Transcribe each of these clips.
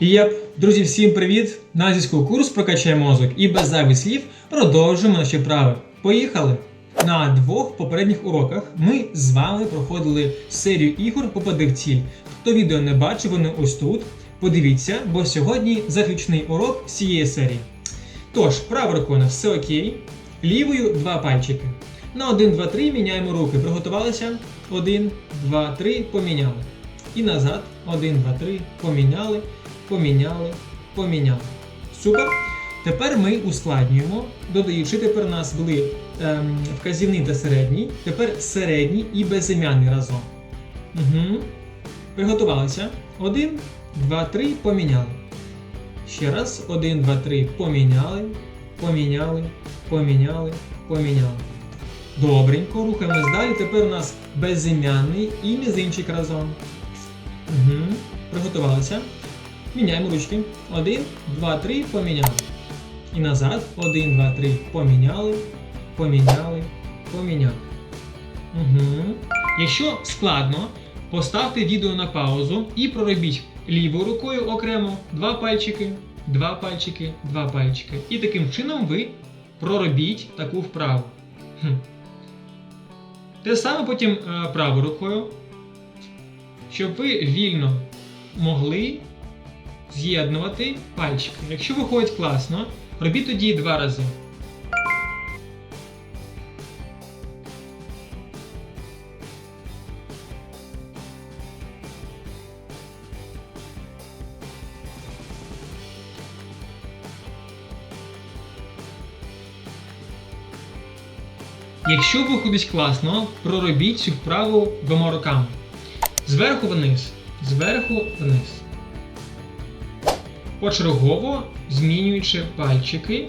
Єп, друзі, всім привіт! На зв'язку курс прокачай мозок і без зайвих слів продовжуємо наші вправи. Поїхали! На двох попередніх уроках ми з вами проходили серію ігор Попади в ціль. Хто відео не бачив, вони ось тут. Подивіться, бо сьогодні заключний урок цієї серії. Тож, правою рукою все окей, лівою два пальчики. На 1, 2, 3 міняємо руки. Приготувалися? 1, 2, 3, поміняли. І назад. 1, 2, 3, поміняли, поміняли, поміняли. Супер. Тепер ми ускладнюємо, додаючи тепер у нас були ем, вказівний та середній, тепер середній і безім'яний разом. Угу. Приготувалися. 1, 2, 3, поміняли. Ще раз. 1, 2, 3, поміняли, поміняли, поміняли, поміняли. Добренько, рухаємось далі. Тепер у нас безім'яний і мізинчик разом. Угу. Приготувалися. Міняємо ручки. 1, 2, 3, поміняли. І назад. 1, 2, 3, поміняли, поміняли, поміняли. Угу. Якщо складно, поставте відео на паузу і проробіть лівою рукою окремо два пальчики, два пальчики, два пальчики. І таким чином ви проробіть таку вправу. Хм. Те саме потім е, правою рукою, щоб ви вільно могли з'єднувати пальчики. Якщо виходить класно, робіть тоді два рази. Якщо виходить класно, проробіть цю вправу двома руками. Зверху вниз, зверху вниз. Почергово змінюючи пальчики.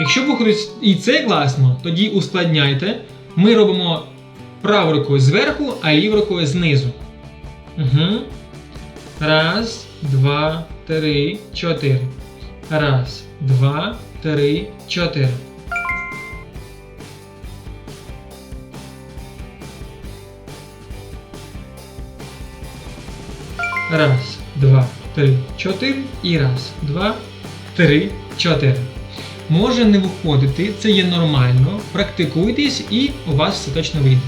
Якщо виходить і це класно, тоді ускладняйте. Ми робимо правою рукою зверху, а лівою рукою знизу. Угу. Раз, два, три, чотири. Раз, два, три, чотири. Раз, два, три, чотири. І раз, два, три, чотири. Може не виходити, це є нормально. Практикуйтесь і у вас все точно вийде.